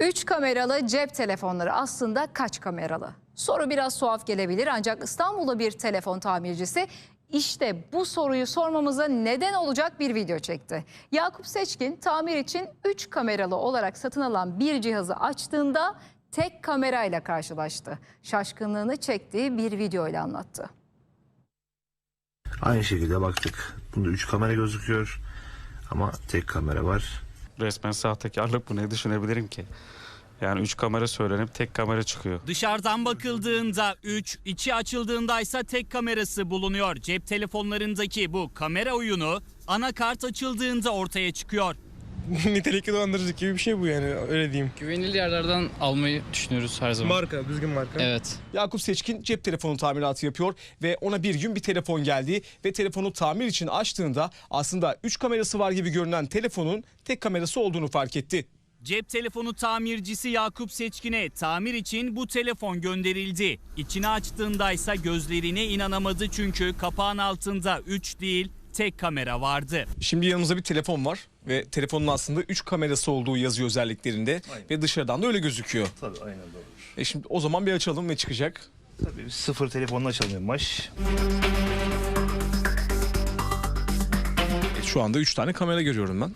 3 kameralı cep telefonları aslında kaç kameralı? Soru biraz tuhaf gelebilir ancak İstanbul'da bir telefon tamircisi işte bu soruyu sormamıza neden olacak bir video çekti. Yakup Seçkin tamir için 3 kameralı olarak satın alan bir cihazı açtığında tek kamerayla karşılaştı. Şaşkınlığını çektiği bir video ile anlattı. Aynı şekilde baktık. Bunda 3 kamera gözüküyor. Ama tek kamera var. Resmen sahtekarlık bu ne düşünebilirim ki? Yani 3 kamera söylenip tek kamera çıkıyor. Dışarıdan bakıldığında 3, içi açıldığında ise tek kamerası bulunuyor. Cep telefonlarındaki bu kamera oyunu anakart açıldığında ortaya çıkıyor. Nitelikli dolandırıcılık gibi bir şey bu yani öyle diyeyim. Güvenilir yerlerden almayı düşünüyoruz her zaman. Marka, düzgün marka. Evet. Yakup Seçkin cep telefonu tamiratı yapıyor ve ona bir gün bir telefon geldi ve telefonu tamir için açtığında aslında 3 kamerası var gibi görünen telefonun tek kamerası olduğunu fark etti. Cep telefonu tamircisi Yakup Seçkin'e tamir için bu telefon gönderildi. İçini açtığında ise gözlerine inanamadı çünkü kapağın altında 3 değil tek kamera vardı. Şimdi yanımızda bir telefon var ve telefonun aslında 3 kamerası olduğu yazıyor özelliklerinde ve dışarıdan da öyle gözüküyor. Tabii aynen doğru. E şimdi o zaman bir açalım ve çıkacak. Tabii biz sıfır telefonla açalım baş. E, şu anda 3 tane kamera görüyorum ben.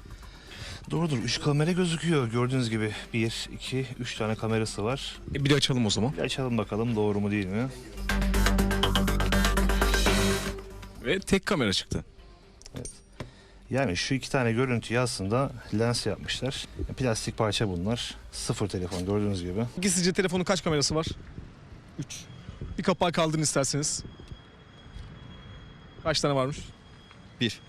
Doğrudur 3 kamera gözüküyor. Gördüğünüz gibi 1, 2, 3 tane kamerası var. E, bir de açalım o zaman. Bir açalım bakalım doğru mu değil mi? Ve tek kamera çıktı. Yani şu iki tane görüntüyü aslında lens yapmışlar. Plastik parça bunlar. Sıfır telefon gördüğünüz gibi. Sizce telefonun kaç kamerası var? 3. Bir kapağı kaldırın isterseniz. Kaç tane varmış? Bir.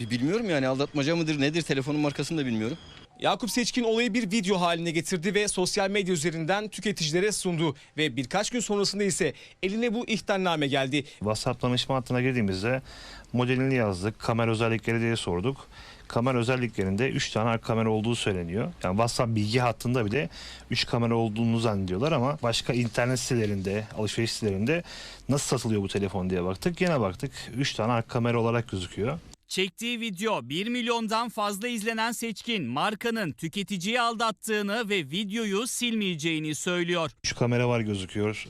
Bir bilmiyorum yani aldatmaca mıdır nedir telefonun markasını da bilmiyorum. Yakup Seçkin olayı bir video haline getirdi ve sosyal medya üzerinden tüketicilere sundu. Ve birkaç gün sonrasında ise eline bu ihtarname geldi. WhatsApp danışma hattına girdiğimizde modelini yazdık. Kamera özellikleri diye sorduk. Kamera özelliklerinde 3 tane arka kamera olduğu söyleniyor. Yani WhatsApp bilgi hattında bile 3 kamera olduğunu zannediyorlar ama başka internet sitelerinde, alışveriş sitelerinde nasıl satılıyor bu telefon diye baktık. Yine baktık 3 tane arka kamera olarak gözüküyor. Çektiği video 1 milyondan fazla izlenen Seçkin markanın tüketiciyi aldattığını ve videoyu silmeyeceğini söylüyor. 3 kamera var gözüküyor.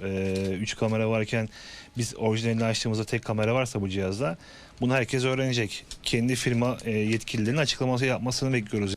3 kamera varken biz orijinalini açtığımızda tek kamera varsa bu cihazda bunu herkes öğrenecek. Kendi firma e, yetkililerinin açıklaması yapmasını bekliyoruz.